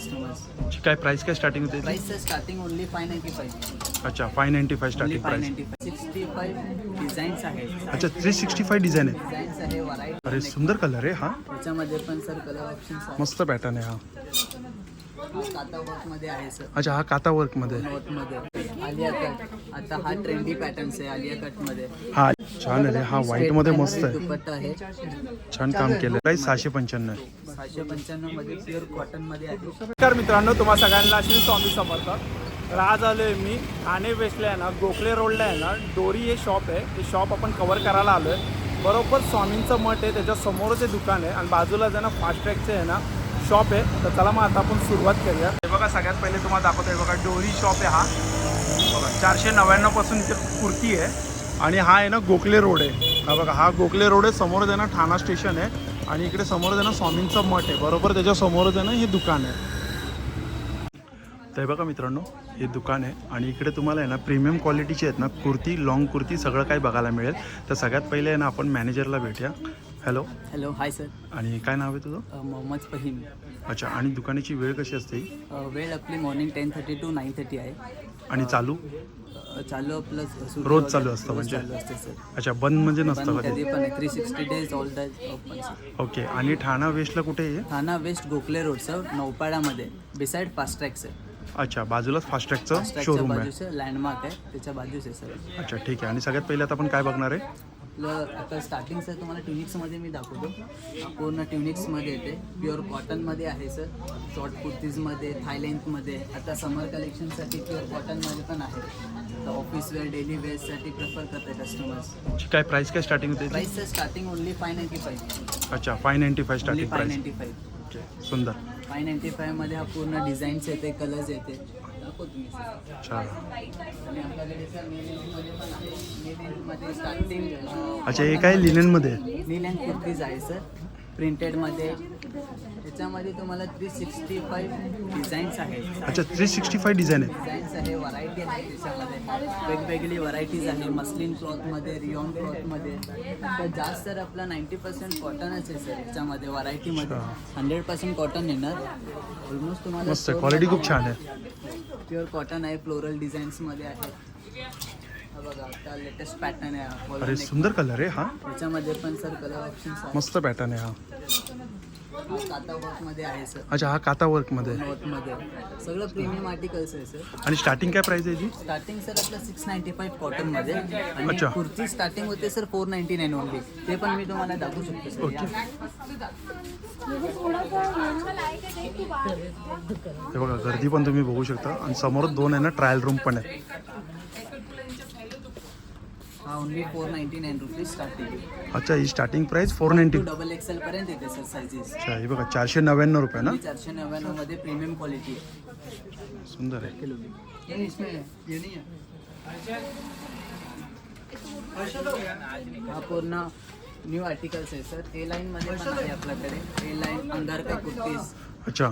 Customers काय price काय starting होते याची? Price starting only five ninety five अच्छा five ninety five only starting five price ninety five sixty five designs आहेत. अच्छा थ्री सिक्स्टी फाय डिझाईन आहे designs आहे व्हरायटी अरे सुंदर कलर आहे हा? त्याच्यामध्ये पण सर कलर ऑप्शन्स आहेत. मस्त पॅटर्न आहे हा. हा काता वर्कमध्ये आहे सर अच्छा हा काता वर्कमध्ये नोटमध्ये आलिया कट आता हा ट्रेंडी पॅटर्न्स आहे आलिया कटमध्ये हा छान आहे रे हा व्हाईटमध्ये मस्त आहे. दुपट्टा आहे. छान काम केलं प्राइस सहाशे पंच्याण्णव. आहे पाचशे पंच्याण्णवमध्ये प्युअर कॉटनमध्ये आहे. नमस्कार मित्रांनो तुम्हा सगळ्यांना श्री स्वामी समर्थ. तर आज आलोय मी ठाणे वेस्टला आहे ना गोखले रोडला आहे ना डोरी हे शॉप आहे. ते शॉप आपण कवर करायला आलोय. बरोबर स्वामींचं मठ आहे त्याच्या समोरच हे दुकान आहे. आणि बाजूला जे ना फास्ट आहे ना शॉप आहे. तर चला मग आता आपण सुरुवात करूया. हे बघा सगळ्यात पहिले तुम्हाला दाखवत आहे बघा डोरी शॉप आहे हा. बघा चारशे नव्याण्णवपासून इथे कुर्ती आहे. आणि हा आहे ना गोखले रोड आहे. हा बघा हा गोखले रोड आहे समोर आहे ना ठाणा स्टेशन आहे. आणि इकडे समोर आहे ना स्वामींचं मठ आहे बरोबर त्याच्या समोरच आहे ना हे दुकान आहे. तर बघा मित्रांनो हे दुकान आहे आणि इकडे तुम्हाला आहे ना प्रीमियम क्वालिटीची आहेत ना कुर्ती लॉंग कुर्ती सगळं काही बघायला मिळेल. तर सगळ्यात पहिले आहे ना आपण मॅनेजरला भेटूया. हॅलो हॅलो हाय सर आणि काय नाव आहे तुझं? मोहम्मद फहीम. अच्छा आणि दुकानाची वेळ कशी असते? वेळ आपली morning ten thirty to nine thirty आहे. आणि चालू? चालू आपलं सुट्टी रोज वगैरे. चालू असतं रोज म्हणजे? चालू असते सर अच्छा बंद म्हणजे नसतं पण कधी पण three sixty days all the open sir okay आणि ठाणा वेस्टला कुठे आहे Thane west Gokhale road sir नौपाड्यामध्ये beside fast track sir अच्छा बाजूलाच फास्ट ट्रॅकचं फास्ट ट्रॅकच्या शोरूम आहे. बाजूचं लँडमार्क आहे. त्याच्या बाजूच आहे सर अच्छा ठीक आहे. आणि सगळ्यात पहिले आता आपण काय बघणार आहे? आपलं आता स्टार्टिंग सर तुम्हाला ट्युनिक्समध्ये मी दाखवतो. पूर्ण ट्युनिक्समध्ये येते. प्युअर कॉटनमध्ये आहे सर शॉर्ट कुर्तीजमध्ये थाय लेंथमध्ये आता समर कलेक्शनसाठी प्युअर कॉटनमध्ये पण आहे. तर ऑफिस वेअर डेली वेअरसाठी प्रेफर करते कस्टमर्स काय प्राइस काय स्टार्टिंग होते? Price sir starting only five ninety five अच्छा five ninety five only starting five ninety five सुंदर. फाय नाईन्टी फाईव्हमध्ये हा पूर्ण डिझाईन्स येते कलर्स येते. दाखव तुम्ही सर अच्छा हे काय लिननमध्ये? आहे नील अँड कुर्तीज आहे सर प्रिंटेडमध्ये त्याच्यामध्ये तुम्हाला थ्री सिक्स्टी फाईव्ह डिझाईन्स आहेत. अच्छा थ्री सिक्स्टी फाय डिझाईन आहे डिझाईन्स आहे व्हरायटी आहे त्याच्यामध्ये. वेगवेगळी व्हरायटीज आहे मस्लिन क्लॉथमध्ये रिओन क्लॉथमध्ये तर जास्त तर आपला नाईन्टी पर्सेंट कॉटनच आहे सर याच्यामध्ये व्हरायटीमध्ये हंड्रेड पर्सेंट कॉटन येणार. ऑलमोस्ट तुम्हाला क्वालिटी खूप छान आहे. प्युअर कॉटन आहे फ्लोरल डिझाईन्समध्ये आहे. हा बघा आता लेटेस्ट पॅटर्न आहे. अरे. सुंदर कलर आहे हा. त्याच्यामध्ये पण सर कलर ऑप्शन्स आहे मस्त पॅटर्न आहे हा. हा काता वर्कमध्ये आहे सर अच्छा हा काता वर्कमध्ये आहे. नोटमध्ये सगळं प्रीमियम आर्टिकल्स आहे सर आणि स्टार्टिंग काय प्राइस आहे याची स्टार्टिंग सर आपलं सिक्स नाईन्टी फाईव्ह कॉटनमध्ये आणि अच्छा. कुर्ती स्टार्टिंग होते sir four ninety nine only ते पण मी तुम्हाला दाखवू शकतो सर हे बघा गर्दी पण तुम्ही बघू शकता. आणि समोर दोन आहे ना ट्रायल रूम पण हा स्टार्टिंग अच्छा ही starting price four ninety double XL पर्यंत येते सर सायझेस अच्छा हे बघा चारशे नव्याण्णव रुपये ना? चारशे नव्याण्णव मध्ये प्रीमियम क्वालिटी सुंदर आहे. है हा पूर्ण न्यू आर्टिकल्स आहे सर ए लाईन मध्ये पण आहे आपल्याकडे. ए लाईन अंगार का कुर्तीज अच्छा.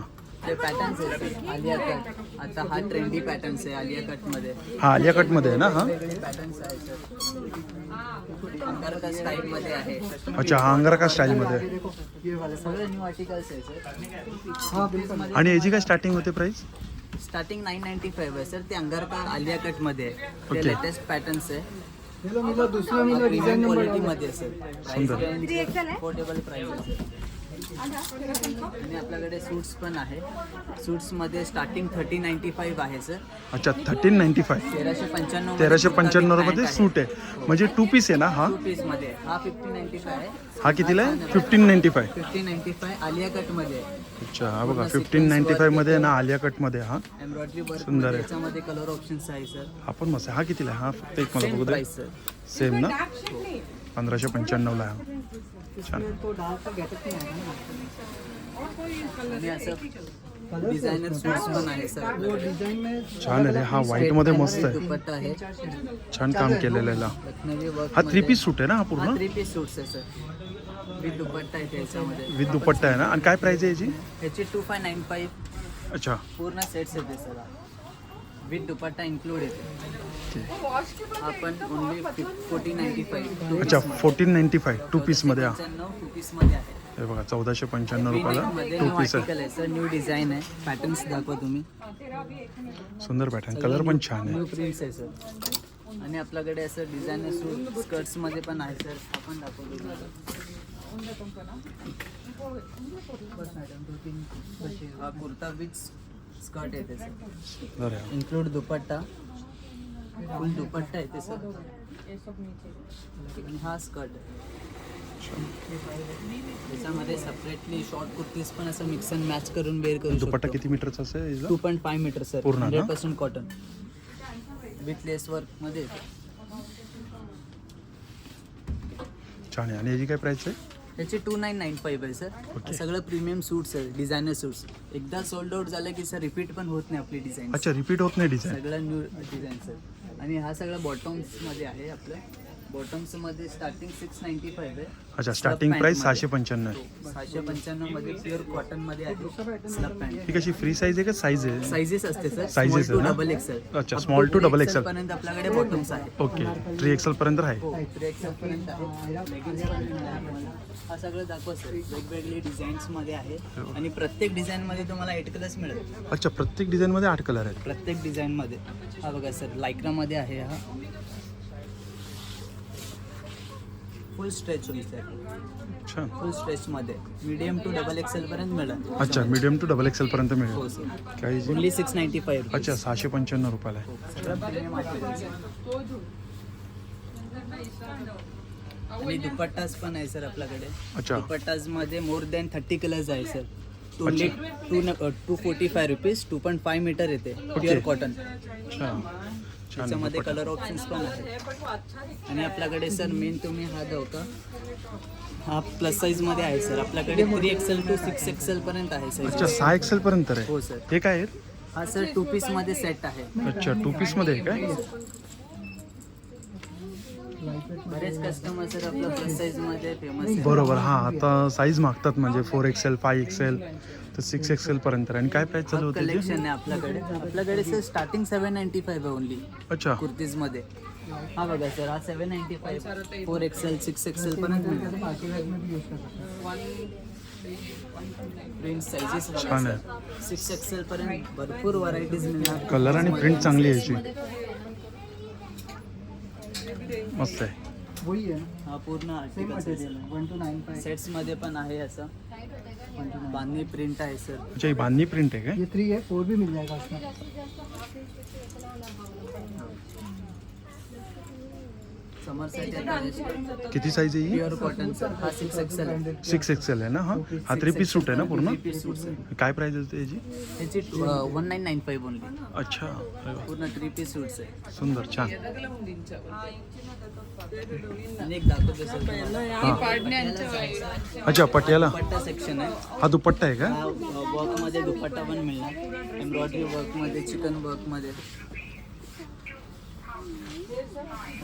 ते पॅटर्न्स आहे सर आलिया कट. आता हा ट्रेंडी पॅटर्न्स आहे आलिया कटमध्ये. हा आलिया कटमध्ये आहे ना हा? वेगवेगळे पॅटर्न्स आहे सर अंगार का स्टाईल मध्ये आहे. अच्छा हा अंगारा का स्टाईलमध्ये आहे? सगळे न्यू आर्टिकल्स आहे सर आणि याची काय स्टार्टिंग होते price starting nine ninety five आहे सर ते अंगार का आलिया कटमध्ये आहे. ते Okay. लेटेस्ट पॅटर्न्स आहे. प्रीमियम क्वालिटी मध्ये सर सुंदर. अफोर्डेबल प्राइस आणि आपल्याकडे सूट्स पण आहे. सूट्समध्ये स्टार्टिंग थर्टी नाईन्टी फाईव्ह आहे सर अच्छा थर्टीन नाईन्टी फाय तेराशे पंच्याण्णव तेराशे पंच्याण्णवमध्ये सूट आहे. म्हणजे टू पीस आहे ना हा? टू पीसमध्ये. हा फिफ्टी नाईन्टी फाय आहे. हा कितीला आहे? Fifteen ninety five fifty ninety five Alia कटमध्ये आहे. अच्छा हा बघा फिफ्टीन नाईन्टी फायमध्ये आहे ना आलिया कटमध्ये हा? एम्ब्रॉयडरी वर्क सुंदर आहे. याच्यामध्ये कलर ऑप्शन्स आहे सर हा पण मस्त आहे. हा कितीला आहे? हा फक्त एक मला सेम बघू दे. सर सेम ना? पंधराशे पंच्याण्णवला आहे. हा डिझायनर सूट्स पण आहे सर. छान आहे हा व्हाईटमध्ये मस्त आहे दुपट्टा आहे छान काम केलेलं आहे. लखनवी वर्क हा थ्री पीस सूट आहे ना हा हा पूर्ण थ्री पीस सूट्स आहे सर. विथ दुपट्टा आहे त्याच्यामध्ये. विथ दुपट्टा आहे ना? आणि काय प्राइस आहे याची? ह्याची टू फाय नाईन फाईव्ह अच्छा. पूर्ण सेट्स येते सर. विथ दुपट्टा इन्क्लूड येते. आपण ओनली फोर्टी नाईन्टी फाईव्ह अच्छा फोर्टीन नाईन्टी फाय टू पीसमध्ये टू पीसमध्ये आहे. हे बघा चौदाशे पंच्याण्णव रुपयाला टू पीस आहे. सर न्यू डिझाईन आहे. पॅटर्न्स दाखवा तुम्ही. सुंदर पॅटर्न कलर पण छान आहे. न्यू प्रिंट्स आहे सर आणि आपल्याकडे असं सूट स्कर्ट्समध्ये पण आहे सर आपण दाखवतो. हा कुर्ता विथ स्कर्ट येते sir include dupatta. Full dupatta येते सर आणि हा स्कर्ट त्याच्यामध्ये सेपरेटली शॉर्ट कुर्तीज पण असं मिक्स अँड मॅच करून वेअर करू दुपट्टा किती मीटरचा असेल? Two point five metre sir? Hundred percent cotton with lace वर्कमध्ये. छान आहे. आणि याची काय प्राइस आहे? त्याचे टू नाईन नाईन फाईव्ह आहे सर. सगळं प्रीमियम सूट्स आहे डिझायनर सूट्स एकदा सोल्ड आउट झालं की सर रिपीट पण होत नाही आपली डिझाईन अच्छा रिपीट होत नाही डिझाईन सगळं न्यू डिझाईन सर आणि हा सगळा बॉटम्समध्ये आहे आपलं. बॉटम्समध्ये स्टार्टिंग सिक्स नाईन्टी फाईव्ह आहे. अच्छा स्टार्टिंग प्राइस. सहाशे पंच्याण्णव. आहे सहाशे पंच्याण्णवमध्ये प्युअर कॉटनमध्ये आहे. स्लब पॅन्ट ही कशी फ्री साईज आहे का? साईज आहे? साईजेस असते सर Sizes स्मॉल टू आहे ना? डबल एक्सेल अच्छा, small to double XL. पर्यंत आपल्याकडे बॉटम्स आहे. ओके थ्री एक्सेल पर्यंत आहे? हो. हा सगळं दाखवा सर वेगवेगळे डिझाईन्समध्ये आहे. हो. आणि प्रत्येक डिझाईन मध्ये तुम्हाला एट कलर्स मिळेल. अच्छा प्रत्येक डिझाईन मध्ये आठ कलर आहेत. प्रत्येक डिझाईन मध्ये. हा बघा सर लायक्रा मध्ये आहे हा. फुल स्ट्रेच होईल सर छान. फुल स्ट्रेच मध्ये. मीडियम टू डबल एक्सेल पर्यंत मिळेल. अच्छा मीडियम टू डबल एक्सेल पर्यंत हो मिळेल सर काय जी? ओनली सिक्स नाईन्टी फाईव्ह अच्छा सहाशे पंच्याण्णव रुपयाला आहे. सगळं premium material आहे. आणि दुपट्टाज पण आहे सर आपल्याकडे. अच्छा. दुपट्टाजमध्ये मोर दॅन थर्टी कलर्स आहे sir only two two forty five rupees two point five metre येते प्युअर कॉटन छान त्याच्यामध्ये. कलर ऑप्शन्स पण आहे आणि आपल्याकडे सर मेन तुम्ही हा जाऊ का हा प्लस साईजमध्ये आहे सर आपल्याकडे three XL to six XL पर्यंत आहे अच्छा साईज सहा एक्सेल पर्यंत आहे? हो सर हे काय आहेत? हा सर टू पीसमध्ये सेट आहे. अच्छा टू पीसमध्ये आहे काय? बरेच कस्टमर सर आपलं प्लस साईजमध्ये फेमस आहे बरोबर हा आता साईज मागतात म्हणजे फोर एक्सेल फाय एक्सेल तर सिक्स एक्सेल पर्यंत आहे. आणि काय प्राइस चालू होते कलेक्शन आहे आपल्याकडे. आपल्याकडे sir starting seven ninety five आहे ओनली अच्छा. कुर्तीजमध्ये हा बघा सर हा seven ninety five four XL six XL पर्यंत प्रिंट छान सिक्स एक्सेल पर्यंत भरपूर व्हरायटीज मिळणार. कलर आणि प्रिंट चांगली आहे याची. मस्त आहे. हा पूर्ण आर्टिकल सेट्समध्ये पण आहे असं. बांधणी प्रिंट आहे सर अच्छा ही बांधणी प्रिंट आहे काय? ये थ्री है फोर भी मिल जाएगा उसमें समर साठी किती साईज आहे ही प्युअर कॉटन सर हा सिक्स एक्सेल आहे सिक्स एक्सेल आहे ना? हा। हा थ्री पीस सूट आहे ना पूर्ण? थ्री पीस सूट सर काय प्राइस याची त्याची one nine nine five only अच्छा अरे वा. पूर्ण थ्री पीस सूट्स आहे सुंदर छान। आणि एक दाखवतो सर तुम्हाला. अच्छा पटियाला। दुपट्टा सेक्शन आहे हा दुपट्टा आहे का वर्क मध्ये दुपट्टा पण मिळणार एम्ब्रॉयडरी वर्क मध्ये चिकन वर्क मध्ये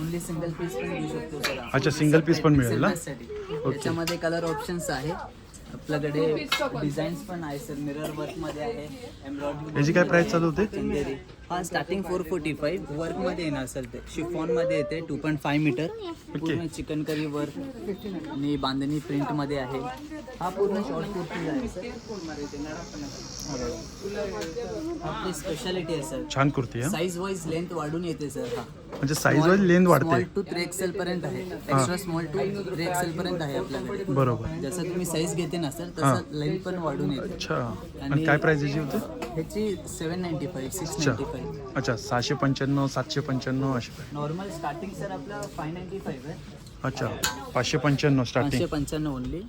ओनली सिंगल पीस पण घेऊ शकतो सर आपण. अच्छा, single piece पण मिळेल ना? त्याच्यामध्ये कलर ऑप्शन्स आहे आपल्याकडे डिझाईन्स पण. आहे सर मिरर वर्कमध्ये आहे. एम्ब्रॉयडरी याची काय प्राइस चालू होते? चंदेरी हा स्टार्टिंग फोर फोर्टी फाईव्ह वर्कमध्ये येणार सर ते. शिफॉनमध्ये येते टू पॉईंट फाय मीटर पूर्ण चिकन करी वर्क आणि बांधणी प्रिंटमध्ये आहे. हा पूर्ण शॉर्ट कुर्ती आहे. सर हा. आपली स्पेशालिटी आहे सर छान कुर्ती आहे. साईज वाईज लेंथ वाढून येते सर हा. म्हणजे साईज वाईज लेंथ वाढते. स्मॉल टू थ्री एक्सेल पर्यंत आहे. Extra small to three XL पर्यंत आहे आपल्याकडे. बरोबर. जसं तुम्ही साईज घेते ना सर तसं लेंथ पण वाढून येते. अच्छा. आणि काय प्राइस याची होते? ह्याची seven ninety five six ninety five अच्छा सहाशे पंच्याण्णव सातशे पंच्याण्णव असे. नॉर्मल स्टार्टिंग सर आपलं फाय नाईन्टी फाईव्ह आहे. अच्छा पाचशे पंच्याण्णव पाचशे स्टार्टिंग पंच्याण्णव ओनली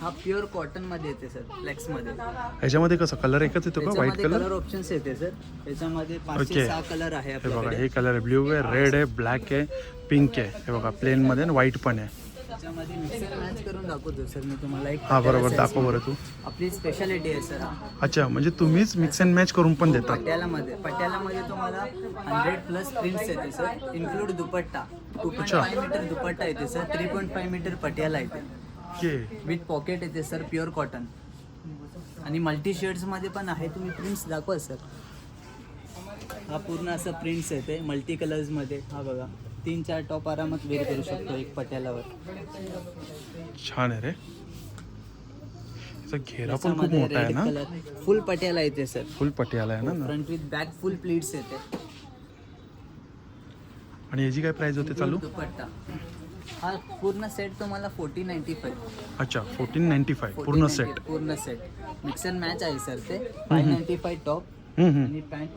हा प्युअर कॉटनमध्ये येते सर फ्लेक्समध्ये. ह्याच्यामध्ये कसं कलर एकच येतो का? व्हाईट त्याच्यामध्ये कलर कलर ऑप्शन्स येते सर त्याच्यामध्ये पाचशे Okay. सहा कलर आहे हे बघा आपल्याकडे. हे कलर आहे ब्ल्यू आहे रेड आहे ब्लॅक आहे पिंक आहे. हे बघा प्लेन मध्ये आणि व्हाईट पण आहे. मिक्सर मॅच करून दाखवतो सर. मी तुम्हाला एक हा बरोबर. दाखव बरं तू. आपली स्पेशालिटी आहे सर. अच्छा म्हणजे तुम्हीच मिक्स अँड मॅच करून पण देतात पट्यालामध्ये पट्यालामध्ये तुम्हाला हंड्रेड प्लस प्रिंट्स येते sir. Include dupatta. Two point अच्छा. फाय मीटर दुपट्टा येते sir. Three point five metre Patiala येते. विथ पॉकेट येते सर प्युअर कॉटन आणि मल्टी मध्ये पण आहे. तुम्ही प्रिंट्स दाखवा सर. हा पूर्ण असं प्रिंट्स येते मल्टी मध्ये. हा बघा. तीन चार टॉप आरामात वेअर करू शकतो एक पट्यालावर. छान आहे रे. घेरा पण खूप मोठा आहे ना? फुल पटियाला येते सर फुल पटियाला आहे ना? Front with back full pleats येते. आणि याची काय प्राइस होते चालू? दुपट्टा. हा पूर्ण सेट तुम्हाला फोर्टी नाईन्टी फाईव्ह अच्छा फोर्टीन नाईन्टी फाय पूर्ण सेट पूर्ण सेट मिक्स अँड मॅच आहे सर ते. फाय नाईन्टी फाय टॉप आणि पॅन्ट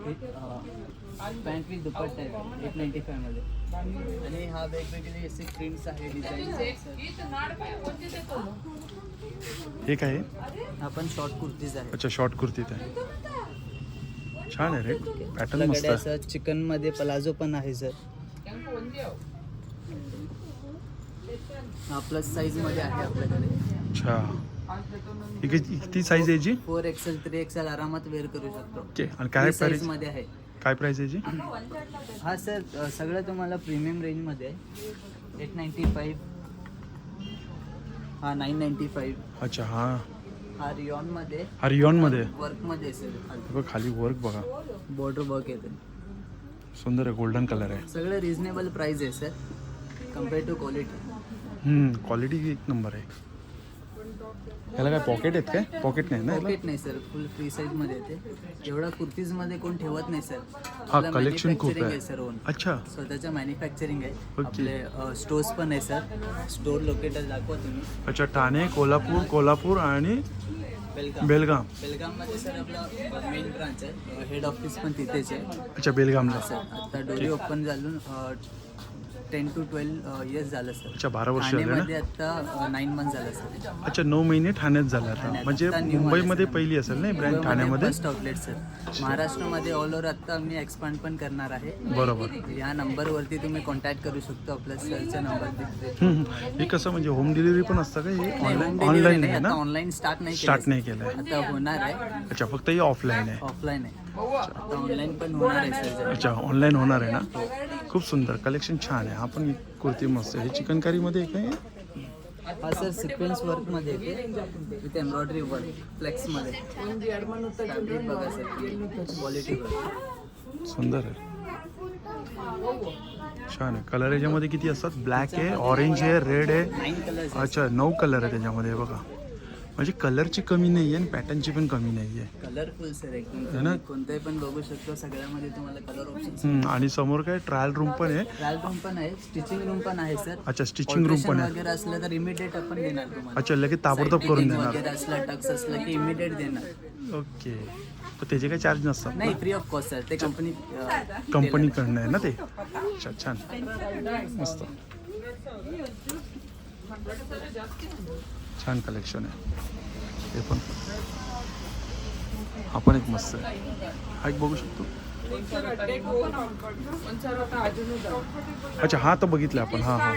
पॅन्ट विथ दुपट्टा आहे. एट नाईन्टी फायमध्ये. आणि हा वेगवेगळे असे प्रिंट्स आहे हे काय? आहे हा पण शॉर्ट कुर्तीज आहे. अच्छा शॉर्ट कुर्तीत आहे. छान आहे रे. पॅटर्न मस्त. आहे चिकनमध्ये पलाझो पण आहे सर हा प्लस साईजमध्ये आहे आपल्याकडे. अच्छा. ही किती किती साईज आहे याची फोर एक्सेल थ्री एक्सेल आरामात वेअर करू शकतो. आणि काय प्राइसमध्ये आहे. काय प्राइस आहे याची? हा सर सगळं तुम्हाला प्रीमियम रेंजमध्ये आहे. एट नाईन्टी फाईव्ह हा नाईन नाईन्टी फाईव्ह अच्छा हा. हा रिओनमध्ये हा रिओनमध्ये वर्कमध्ये सर खाली. वर्क बघा. बॉर्डर वर्क येते सुंदर आहे गोल्डन कलर आहे. सगळं रिझनेबल प्राईस आहे sir compare to quality quality एक नंबर आहे. याला काय पॉकेट आहेत काय? पॉकेट नाही ना? पॉकेट नाही सर फुल फ्री साईजमध्ये येते. एवढा कुर्तीजमध्ये कोण ठेवत नाही सर हा कलेक्शन खूप आहे. आहे सर ओन अच्छा. स्वतःचं मॅन्युफॅक्चरिंग आहे. आपले स्टोर्स पण आहे सर स्टोर लोकेटर दाखवा तुम्ही. अच्छा ठाणे कोल्हापूर कोल्हापूर आणि वेलकम बेलगाम. बेलगाममध्ये सर आपला मेन ब्रांच आहे. हेड ऑफिस पण तिथेच आहे. अच्छा बेलगामला. सर आता डोरी ओपन झालून टेन टू ट्वेल्व इयर्स झालं सर अच्छा बारा वर्ष झाले ना? आता नाईन मंथ झालं सर अच्छा नऊ महिने ठाण्यात झाले आता. ठाण्यात. म्हणजे आता new मुंबईमध्ये आले. पहिली असेल ना ब्रँड ठाण्यामध्ये? फर्स्ट आउटलेट सर महाराष्ट्रामध्ये ऑल ओव्हर आता मी एक्सपांड पण करणार आहे. बरोबर. या नंबरवरती तुम्ही कॉन्टॅक्ट करू शकतो आपल्या सरचा नंबर तिथे हम्म, हम्म. हे कसं म्हणजे होम डिलिव्हरी पण असतं का हे? ऑनलाईन ऑनलाईन आहे ना? ऑनलाईन स्टार्ट नाही स्टार्ट नाही केलं आहे. आता होणार आहे. अच्छा फक्त हे ऑफलाईन आहे. ऑफलाईन आहे. आता ऑनलाईन पण होणार आहे सर अच्छा ऑनलाईन होणार आहे ना? खूप सुंदर कलेक्शन छान आहे. हा पण कुर्ती मस्त आहे. हे चिकनकारीमध्ये आहे? काय हा सर सिक्वेन्स वर्कमध्ये येते. विथ एम्ब्रॉयडरी वर्क फ्लेक्समध्ये फॅब्रिक बघा सर क्वालिटी सुंदर आहे. छान आहे. कलर याच्यामध्ये किती असतात? ब्लॅक आहे ऑरेंज आहे रेड आहे. अच्छा नऊ कलर आहे त्याच्यामध्ये हे बघा. म्हणजे कलरची कमी नाही आहे आणि पॅटर्नची पण कमी नाही आहे कलरफुल सर एकदम है ना? तुम्ही कोणताही पण बघू शकतो सगळ्यामध्ये तुम्हाला कलर ऑप्शन हम्म, आणि समोर काय? ट्रायल रूम पण आहे. ट्रायल रूम पण आहे. स्टिचिंग रूम पण आहे सर अच्छा स्टिचिंग रूम पण आहे. वगैरे असलं तर इमिडिएट आपण देणार तुम्हाला. अच्छा लगेच ताबडतोब करून देणार. वगैरे असलं टक्स असलं की इमिडिएट देणार. ओके. तर त्याचे काही चार्ज नसतात नाही फ्री ऑफ कॉस्ट सर ते कंपनी कंपनीकडनं आहे ना ते? अच्छा छान. मस्त. छान कलेक्शन आहे. हे पण. हा पण एक मस्त आहे. हा एक बघू शकतो? अच्छा हा तर बघितलं आपण. हा हा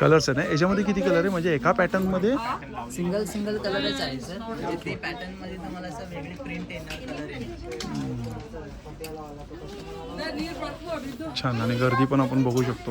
कलर्स आहे ना? याच्यामध्ये किती कलर आहे? म्हणजे एका पॅटर्नमध्ये सिंगल सिंगल कलरच आहे सर ते पॅटर्नमध्ये तुम्हाला असं वेगळी प्रिंट येणार कलर येणार छान. आणि गर्दी पण आपण बघू शकतो.